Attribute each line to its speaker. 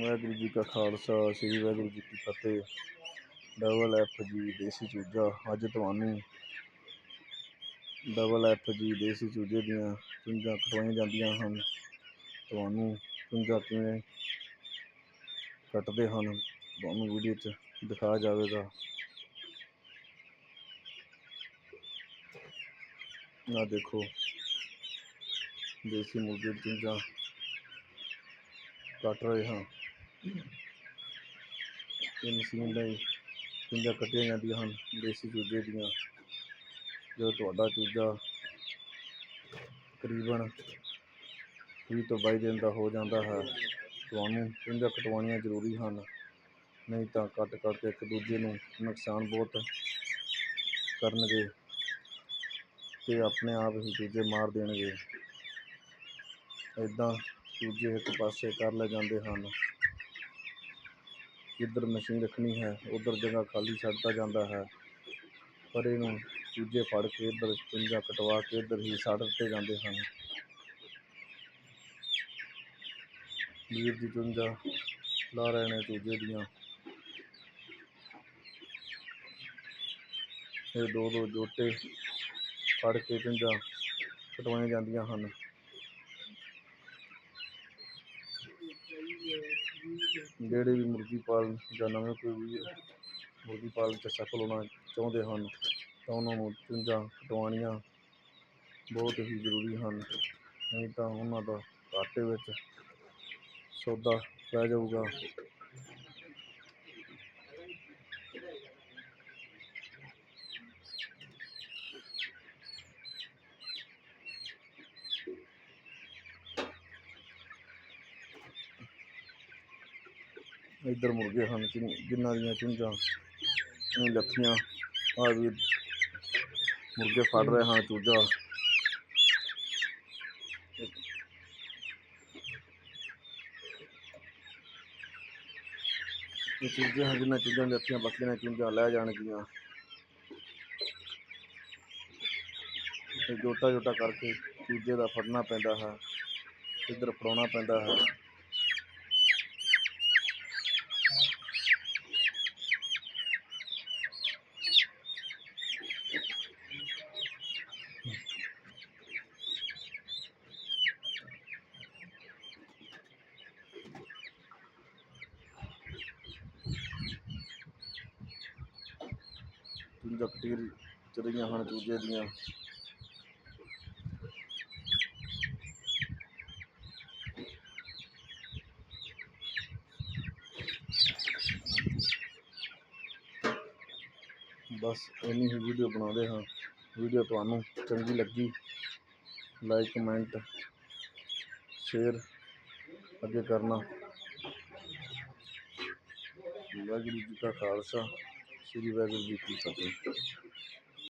Speaker 1: ਵਾਹਿਗੁਰੂ ਜੀ ਕਾ ਖਾਲਸਾ, ਸ੍ਰੀ ਵਾਹਿਗੁਰੂ ਜੀ ਕੀ ਫਤਿਹ। Double F ਜੀ ਦੇਸੀ ਚੂਜਾ, ਅੱਜ ਤੁਹਾਨੂੰ ਡਬਲ ਐਫ ਜੀ ਦੇਸੀ ਚੂਜੇ ਦੀਆਂ ਚੁੰਝਾਂ ਕਟਵਾਈਆਂ ਜਾਂਦੀਆਂ ਹਨ। ਤੁਹਾਨੂੰ ਚੁੰਝਾਂ ਕਿਵੇਂ ਕੱਟਦੇ ਹਨ, ਤੁਹਾਨੂੰ ਵੀਡੀਓ 'ਚ ਦਿਖਾਇਆ ਜਾਵੇਗਾ। ਆਹ ਦੇਖੋ, ਦੇਸੀ ਮੁਰਗੇ ਦੀਆਂ ਕੱਟ ਰਹੇ ਹਾਂ। ਇਹ ਮਸ਼ੀਨ ਲਈ ਚੁੰਝਾਂ ਕੱਢੀਆਂ ਜਾਂਦੀਆਂ ਹਨ, ਦੇਸੀ ਚੂਜੇ ਦੀਆਂ। ਜਦੋਂ ਤੁਹਾਡਾ ਚੂਜਾ ਤਕਰੀਬਨ ਵੀਹ ਤੋਂ ਬਾਈ ਦਿਨ ਦਾ ਹੋ ਜਾਂਦਾ ਹੈ, ਤੁਹਾਨੂੰ ਚੁੰਝਾਂ ਕਟਵਾਉਣੀਆਂ ਜ਼ਰੂਰੀ ਹਨ। ਨਹੀਂ ਤਾਂ ਕੱਟ ਕੱਟ ਕੇ ਇੱਕ ਦੂਜੇ ਨੂੰ ਨੁਕਸਾਨ ਬਹੁਤ ਕਰਨਗੇ ਅਤੇ ਆਪਣੇ ਆਪ ਹੀ ਚੂਜੇ ਮਾਰ ਦੇਣਗੇ। ਇੱਦਾਂ ਚੂਜੇ ਇੱਕ ਪਾਸੇ ਕਰ ਲੈ ਜਾਂਦੇ ਹਨ। ਜਿੱਧਰ ਮਸ਼ੀਨ ਰੱਖਣੀ ਹੈ, ਉੱਧਰ ਜਗ੍ਹਾ ਖਾਲੀ ਛੱਡਤਾ ਜਾਂਦਾ ਹੈ। ਪਰ ਇਹਨੂੰ ਚੂਜੇ ਫੜ ਕੇ ਇੱਧਰ ਚੁੰਝਾਂ ਕਟਵਾ ਕੇ ਇੱਧਰ ਹੀ ਛੱਡ ਦਿੱਤੇ ਜਾਂਦੇ ਹਨ। ਵੀਰ ਦੀ ਚੁੰਝਾਂ ਲਾ ਰਹੇ ਨੇ ਚੂਜੇ ਦੀਆਂ। ਇਹ ਦੋ ਦੋ ਜੋਟੇ ਫੜ ਕੇ ਚੁੰਝਾਂ ਕਟਵਾਈਆਂ ਜਾਂਦੀਆਂ ਹਨ। ਜਿਹੜੇ ਵੀ ਮੁਰਗੀ ਪਾਲਣ ਜਾਂ ਨਵੇਂ ਕੋਈ ਵੀ ਮੁਰਗੀ ਪਾਲਣ 'ਚ ਸਫਲ ਹੋਣਾ ਚਾਹੁੰਦੇ ਹਨ, ਤਾਂ ਉਹਨਾਂ ਨੂੰ ਚੁੰਝਾਂ ਕਟਵਾਉਣੀਆਂ ਬਹੁਤ ਹੀ ਜ਼ਰੂਰੀ ਹਨ। ਨਹੀਂ ਤਾਂ ਉਹਨਾਂ ਦਾ ਘਾਟੇ ਵਿੱਚ ਸੌਦਾ ਪੈ ਜਾਊਗਾ। ਇੱਧਰ ਮੁਰਗੇ ਹਨ ਜਿਨ੍ਹਾਂ ਦੀਆਂ ਚੁੰਝਾਂ ਨਹੀਂ ਲੱਥੀਆਂ ਆ ਵੀ ਮੁਰਗੇ ਫੜ ਰਹੇ ਹਨ ਚੂਜਾ। ਇਹ ਚੂਜੇ ਹਨ ਜਿਨ੍ਹਾਂ ਚੂਜਾਂ ਲੱਥੀਆਂ ਬਾਕੀ ਨੇ ਚੂਜਾਂ ਲੈ ਜਾਣਗੀਆਂ। ਤੇ ਜੋਟਾ ਜੋਟਾ ਕਰਕੇ ਚੂਜੇ ਦਾ ਫੜਨਾ ਪੈਂਦਾ ਹੈ, ਇੱਧਰ ਫੜਾਉਣਾ ਪੈਂਦਾ ਹੈ। ਚੂਜਾ ਕਟੀਰ ਚਰੀਆਂ ਹਨ ਚੂਜੇ ਦੀਆਂ। ਬਸ ਇੰਨੀ ਹੀ ਵੀਡੀਓ ਬਣਾਉਂਦੇ ਹਾਂ। ਵੀਡੀਓ ਤੁਹਾਨੂੰ ਚੰਗੀ ਲੱਗੀ ਲਾਈਕ ਕਮੈਂਟ ਸ਼ੇਅਰ ਅੱਗੇ ਕਰਨਾ। ਵਾਹਿਗੁਰੂ ਜੀ ਕਾ ਖਾਲਸਾ। ਸ੍ਰੀ ਵਾਹਿਗੁਰੂ ਜੀ ਕੀ ਫਤਿਹ